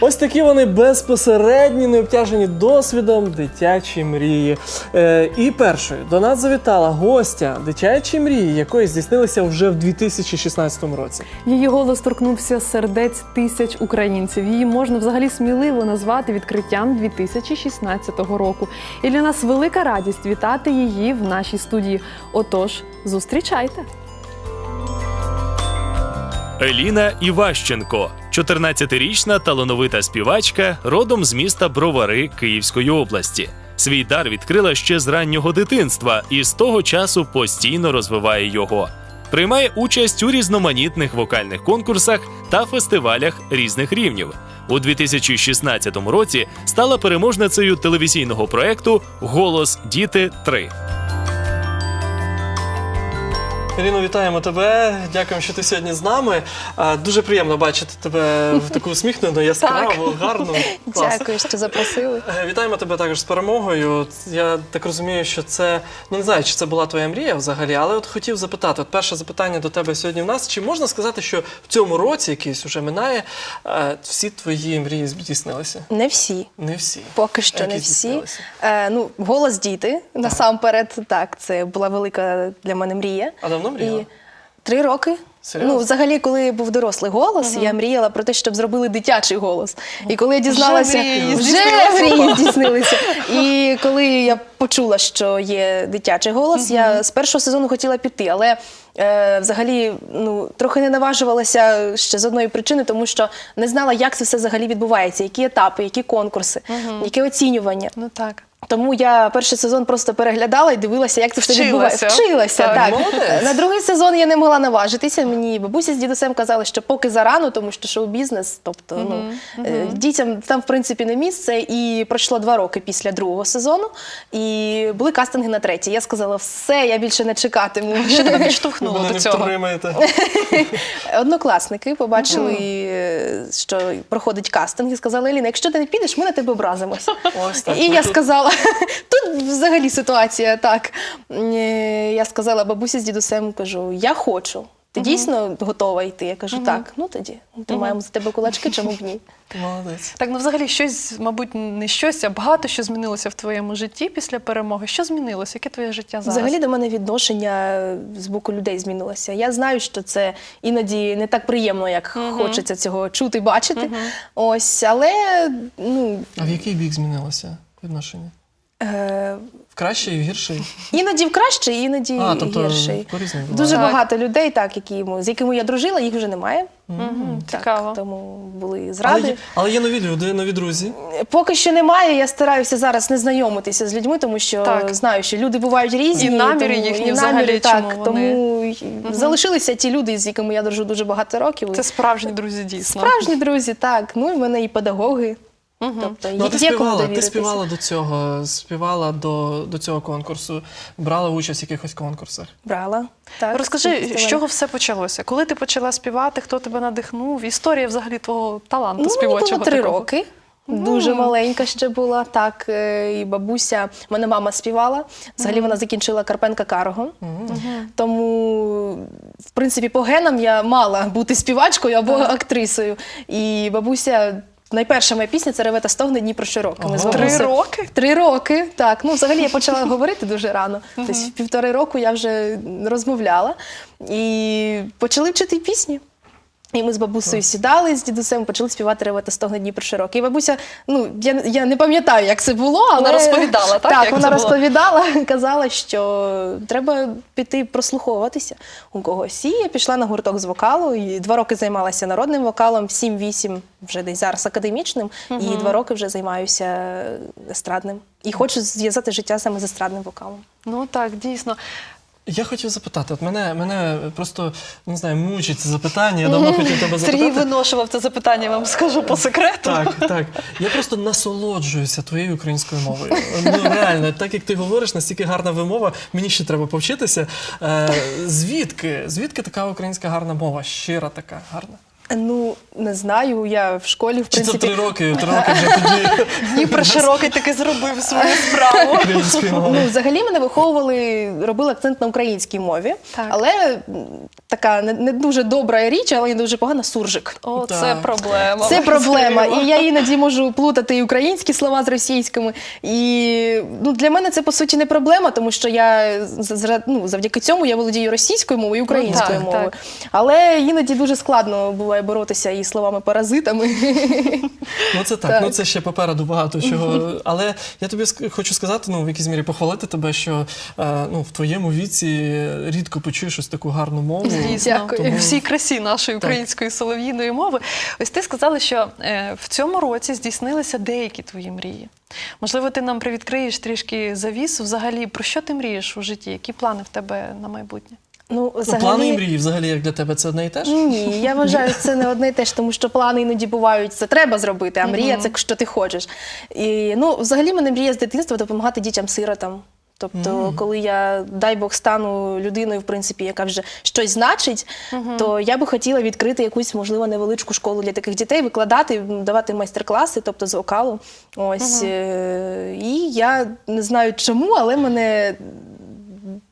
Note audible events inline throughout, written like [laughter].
Ось такі вони безпосередні, не обтяжені досвідом дитячі мрії. Е, і першою до нас завітала гостя дитячі мрії, якої здійснилися вже в 2016 році. Її голос торкнувся сердець тисяч українців. Її можна взагалі сміливо назвати відкриттям 2016 року. І для нас велика радість вітати її в нашій студії. Отож, зустрічайте. Еліна Іващенко, 14-річна талановита співачка, родом з міста Бровари Київської області. Свій дар відкрила ще з раннього дитинства і з того часу постійно розвиває його. Приймає участь у різноманітних вокальних конкурсах та фестивалях різних рівнів. У 2016 році стала переможницею телевізійного проекту Голос діти 3 Еліно, вітаємо тебе. Дякуємо, що ти сьогодні з нами. Дуже приємно бачити тебе в таку усміхнену, яскраву, гарну. [laughs] Клас. Дякую, що запросили. Е, Вітаємо тебе також з перемогою. Я так розумію, що це ну не знаю, чи це була твоя мрія взагалі, але от хотів запитати. От перше запитання до тебе сьогодні в нас. Чи можна сказати, що в цьому році, якийсь уже минає, е, всі твої мрії здійснилися? Не всі. Не всі. Поки що Які не всі. здійснилися? Е, ну, голос діти насамперед. Так, це була велика для мене мрія. А давно мріяла? І три роки. Серйозно? Ну, взагалі, коли був дорослий голос, я мріяла про те, щоб зробили дитячий голос. І коли я дізналася, вже мрії здійснилися. І коли я почула, що є дитячий голос, я з першого сезону хотіла піти, але. Е, взагалі, ну трохи не наважувалася ще з одної причини, тому що не знала, як це все взагалі відбувається, які етапи, які конкурси, яке оцінювання. Ну так. Тому я перший сезон просто переглядала і дивилася, як це все відбувається. Вчилася, Так, так. На другий сезон я не могла наважитися. Мені бабуся з дідусем казали, що поки зарано, тому що шоу-бізнес, тобто ну, е, дітям там в принципі не місце. І пройшло два роки після другого сезону, і були кастинги на третій. Я сказала, все, я більше не чекатиму. [laughs] Що тебе підштовхнуло до не цього? втримаєте. [laughs] Однокласники побачили, що проходить кастинг, і сказали, Еліна, якщо ти не підеш, ми на тебе образимося. І я тут- сказала, [laughs] тут взагалі ситуація так. Е, Я сказала бабусі з дідусем, кажу, я хочу. Ти дійсно готова йти? Я кажу, так, ну тоді тримаємо за тебе кулачки, чому б ні. [laughs] Молодець. Так, ну взагалі щось, мабуть, не щось, а багато що змінилося в твоєму житті після перемоги. Що змінилося? Яке твоє життя зараз? Взагалі до мене відношення з боку людей змінилося. Я знаю, що це іноді не так приємно, як хочеться цього чути, бачити. Ось, але ну, А в який бік змінилося відношення? Е, В кращий, в гірший? Іноді в кращий, іноді А, тобто гірший. Дуже Так. багато людей, так, які, з якими я дружила, їх вже немає. Мгм, Так, Цікаво. тому були Але є, але є нові люди, нові друзі. Поки що немає. Я стараюся зараз не знайомитися з людьми, тому що Так. знаю, що люди бувають різні. І наміри тому, їхні і взагалі, так, чому вони- тому й- залишилися ті люди, з якими я дружу дуже багато років. Це справжні друзі, дійсно. Справжні друзі, так. Ну і в мене і педагоги. Тобто Ну, ти співала, ти співала до цього, співала до, до цього конкурсу, брала участь в якихось конкурсах. Брала. Так, Розкажи, з чого все почалося? Коли ти почала співати, хто тебе надихнув? Історія взагалі твого таланту Ну, мені було три такого. роки. Дуже маленька ще була. Так, е, і бабуся, в мене мама співала. Взагалі вона закінчила Карпенка Карго. Тому, в принципі, по генам я мала бути співачкою або актрисою. І бабуся. Найперша моя пісня це ревета стогне Дніпро щороку. Ми Ого. Три роки? Три роки. Так, ну взагалі я почала [laughs] говорити дуже рано. Десь в півтори року я вже розмовляла і почали вчити пісні. І ми з бабусею сідали з дідусем, почали співати ревета стогне Дніпро широкий. І бабуся, ну я, я не пам'ятаю, як це було, але Вона розповідала, [laughs] так, Так, як вона це було? розповідала, [laughs] казала, що треба піти прослуховуватися у когось. І я пішла на гурток з вокалу. І два роки займалася народним вокалом, 7-8 вже десь зараз академічним, і два роки вже займаюся естрадним. І хочу зв'язати життя саме з естрадним вокалом. Ну так, дійсно. Я хотів запитати, от мене, мене просто не знаю, мучить це запитання. Я давно хотів тебе запитати. Сергій виношував це запитання, я вам скажу по секрету. Так, так. Я просто насолоджуюся твоєю українською мовою. Ну реально, так як ти говориш, настільки гарна вимова, мені ще треба повчитися. Е, звідки? Звідки така українська гарна мова? Щира така гарна. Ну, не знаю, я в школі, в Чи це принципі, три роки? Три роки вже тоді [laughs] Дніпро широкий таки зробив свою справу. Ну, взагалі мене виховували, робили акцент на українській мові, Так. але така не, не дуже добра річ, але й дуже погана суржик. О, це Так. проблема. Це проблема. І я іноді можу плутати і українські слова з російськими. І ну, для мене це по суті не проблема, тому що я з- з- ну, завдяки цьому я володію російською мовою і українською так, мовою. так. Але іноді дуже складно буває боротися із словами паразитами. [laughs] Ну це так, Так. ну це ще попереду багато чого. Але я тобі хочу сказати, ну в якійсь мірі похвалити тебе, що е, ну, в твоєму віці рідко почуєш ось таку гарну мову. Дякую. у всій красі нашої української солов'їної мови. Ось ти сказала, що е, в цьому році здійснилися деякі твої мрії. Можливо, ти нам привідкриєш трішки завісу. Взагалі, про що ти мрієш у житті? Які плани в тебе на майбутнє? Ну, Ну, плани і мрії взагалі як для тебе це одне і те ж? Ні, я вважаю, це не одне і те ж, тому що плани іноді бувають, це треба зробити, а мрія це що ти хочеш. І ну, взагалі, мене мрія з дитинства допомагати дітям-сиротам. Тобто, коли я, дай Бог, стану людиною, в принципі, яка вже щось значить, то я би хотіла відкрити якусь, можливо, невеличку школу для таких дітей, викладати, давати майстер-класи, тобто з вокалу. Ось. е, І я не знаю чому, але мене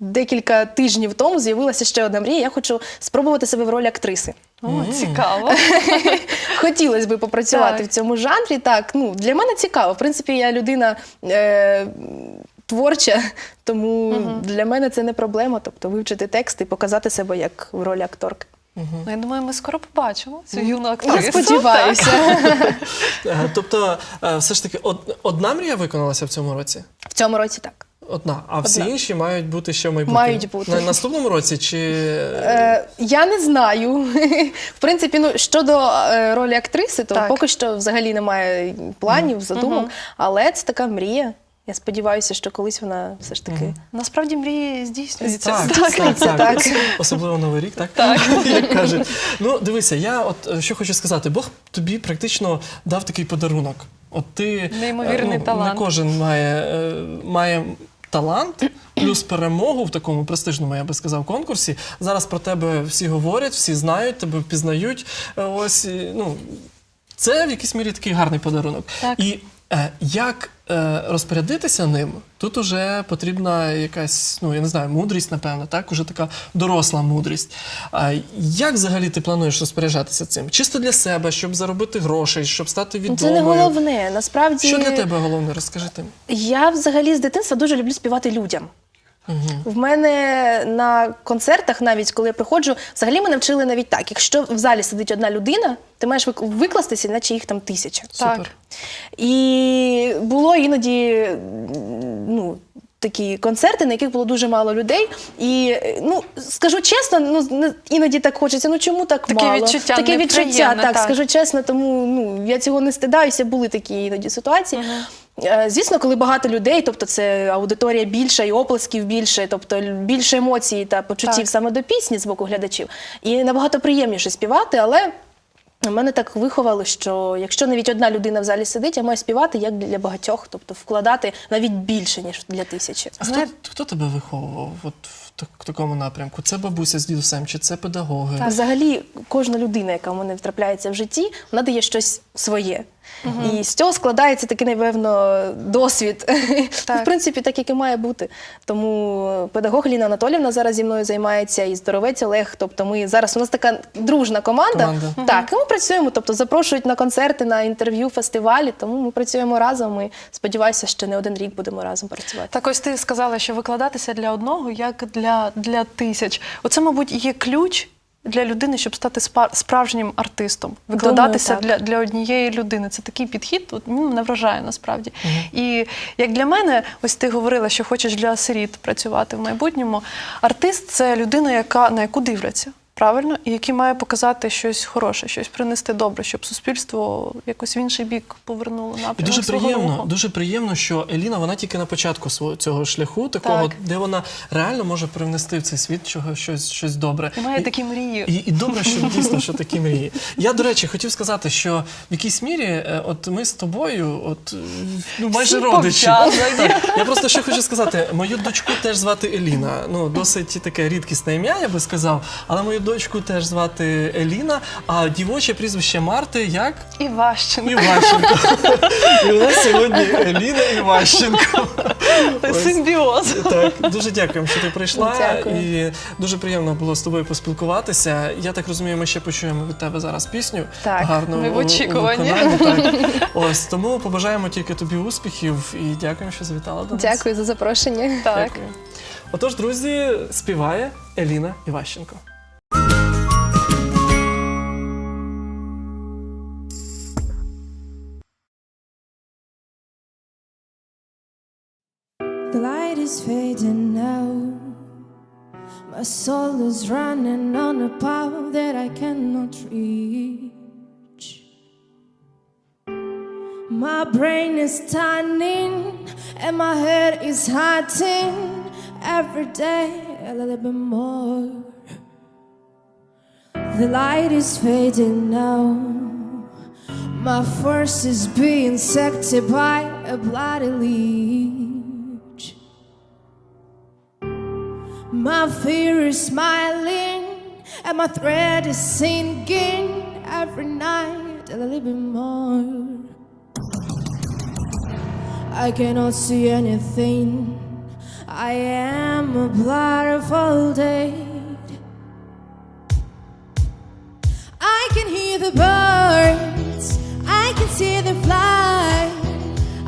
декілька тижнів тому з'явилася ще одна мрія. Я хочу спробувати себе в ролі актриси. О, цікаво. [laughs] Хотілося б попрацювати Так. в цьому жанрі. Так, ну для мене цікаво. В принципі, я людина е, творча, тому для мене це не проблема. Тобто вивчити текст і показати себе як в ролі акторки. Ну, я думаю, ми скоро побачимо цю юну Я сподіваюся. [laughs] [laughs] Е, Тобто, е, все ж таки, одна мрія виконалася в цьому році? В цьому році так. Одна, а всі Одна. інші мають бути ще в майбутньому? Мають бути. На наступному році чи Е, я не знаю. [laughs] В принципі, ну щодо е, ролі актриси, то Так. поки що взагалі немає планів, задумок, але це така мрія. Я сподіваюся, що колись вона все ж таки. Насправді мрії здійснюються. Так, так, так, так, так. Особливо Новий рік, так? [laughs] Як кажуть. Ну, дивися, я от е, що хочу сказати, Бог тобі практично дав такий подарунок. От ти Неймовірний е, ну, талант. Не кожен має, має талант. Плюс перемогу в такому престижному, я би сказав, конкурсі. Зараз про тебе всі говорять, всі знають, тебе впізнають. Е, Ось ну, це в якійсь мірі такий гарний подарунок. Так. І як е, розпорядитися ним, тут уже потрібна якась, ну я не знаю, мудрість, напевно, так, уже така доросла мудрість. Як взагалі ти плануєш розпоряджатися цим? Чисто для себе, щоб заробити грошей, щоб стати Ну, відомою? Це не головне. Насправді Що для тебе головне? Розкажи ти. я взагалі з дитинства дуже люблю співати людям. В мене на концертах, навіть коли я приходжу, взагалі мене вчили навіть так: якщо в залі сидить одна людина, ти маєш викластися, наче їх там тисяча. Так. І було іноді ну, такі концерти, на яких було дуже мало людей. І ну, скажу чесно, ну іноді так хочеться. Ну чому так Таке мало? відчуття Таке відчуття, так, так. скажу чесно, тому ну я цього не стидаюся. Були такі іноді ситуації. Е, Звісно, коли багато людей, тобто це аудиторія більша і оплесків більше, тобто більше емоцій та почуттів Так. саме до пісні з боку глядачів. І набагато приємніше співати, але мене так виховали, що якщо навіть одна людина в залі сидить, я маю співати як для багатьох, тобто вкладати навіть більше, ніж для тисячі. А хто, хто тебе виховував от в так- такому напрямку? Це бабуся з дідусем, чи це педагоги? Взагалі, кожна людина, яка в мене втрапляється в житті, вона дає щось своє. І з цього складається такий, напевно, досвід. Так. В принципі, так як і має бути. Тому педагог Ліна Анатолівна зараз зі мною займається, і здоровець Олег. Тобто, ми зараз у нас така дружна команда. Команда. Так, і ми працюємо, тобто запрошують на концерти, на інтерв'ю, фестивалі. Тому ми працюємо разом. І сподіваюся, що не один рік будемо разом працювати. Так ось ти сказала, що викладатися для одного, як для, для тисяч. Оце, мабуть, є ключ для людини, щоб стати справжнім артистом. Викладатися Думаю, для, для однієї людини. Це такий підхід, от, він мене вражає насправді. І як для мене, ось ти говорила, що хочеш для сиріт працювати в майбутньому. Артист це людина, яка, на яку дивляться. Правильно, і який має показати щось хороше, щось принести добре, щоб суспільство якось в інший бік повернуло напрямок І дуже свого приємно, руху. дуже приємно, що Еліна вона тільки на початку свого цього шляху, такого, Так. де вона реально може привнести в цей світ чого щось, щось добре. І має такі мрії. І, і добре, що [laughs] дійсно що такі мрії. Я, до речі, хотів сказати, що в якійсь мірі, е, от ми з тобою, от е, ну майже Всі родичі. Так, я просто що хочу сказати, мою дочку теж звати Еліна. Ну, досить таке рідкісне ім'я, я би сказав. Але мою дочку теж звати Еліна, а дівоче прізвище Марти як? Іващенко. Іващенко. І у нас сьогодні [laughs] Еліна Іващенко. Симбіоз. Так, дуже дякуємо, що ти прийшла. Дякую. І дуже приємно було з тобою поспілкуватися. Я так розумію, ми ще почуємо від тебе зараз пісню. Так, гарну ми в очікуванні. Так. [laughs] Ось тому побажаємо тільки тобі успіхів і дякуємо, що завітала до нас. Дякую за запрошення. Так. Дякую. Отож, друзі, співає Еліна Іващенко. My soul is running on a path that I cannot reach. My brain is turning and my head is hurting every day a little bit more. The light is fading now. My force is being sucked by a bloody leech. My fear is smiling, and my thread is sinking every night a little bit more. I cannot see anything. I am a blindfolded. I can hear the birds. I can see the fly.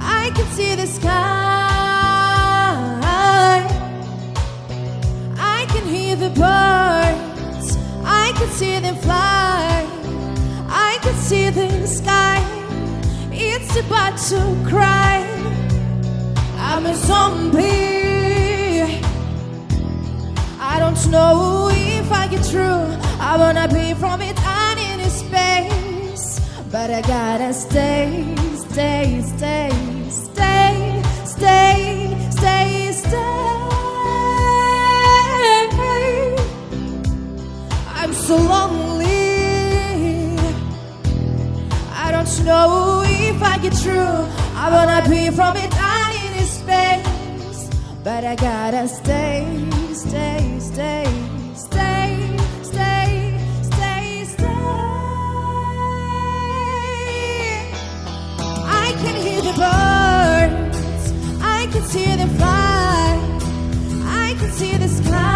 I can see the sky. Can fly. I can see the sky. It's about to cry. I'm a zombie. I don't know if I get through. I wanna be from it on in space. But I gotta stay, stay, stay, stay, stay, stay, stay. I'm so lonely. Know if I get through. I wanna be from it on in space. But I gotta stay, stay, stay, stay, stay, stay, stay. I can hear the birds. I can see them fly. I can see the sky.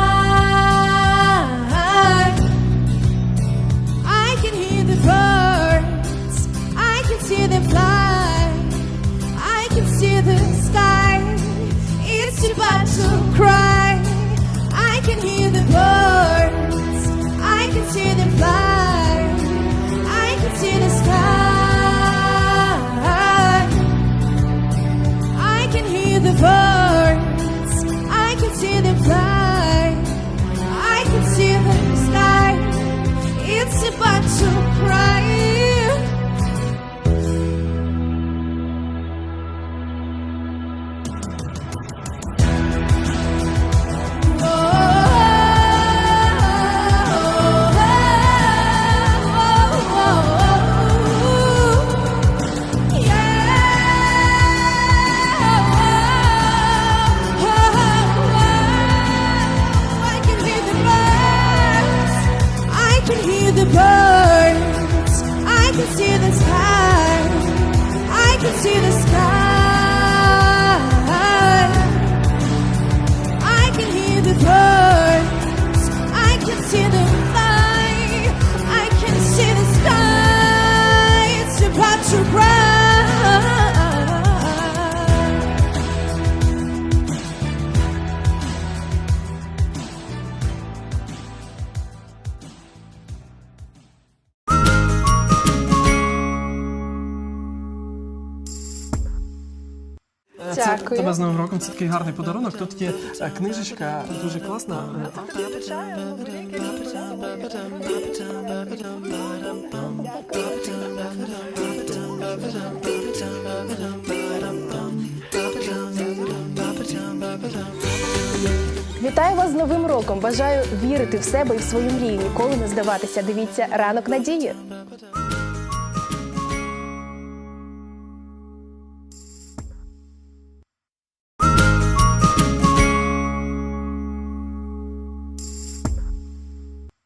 Це Дякую. тебе з Новим роком. Це такий гарний подарунок. Тут є е, книжечка, дуже класна. Вітаю вас з Новим роком! Бажаю вірити в себе і в свою мрію. ніколи не здаватися. Дивіться ранок надії.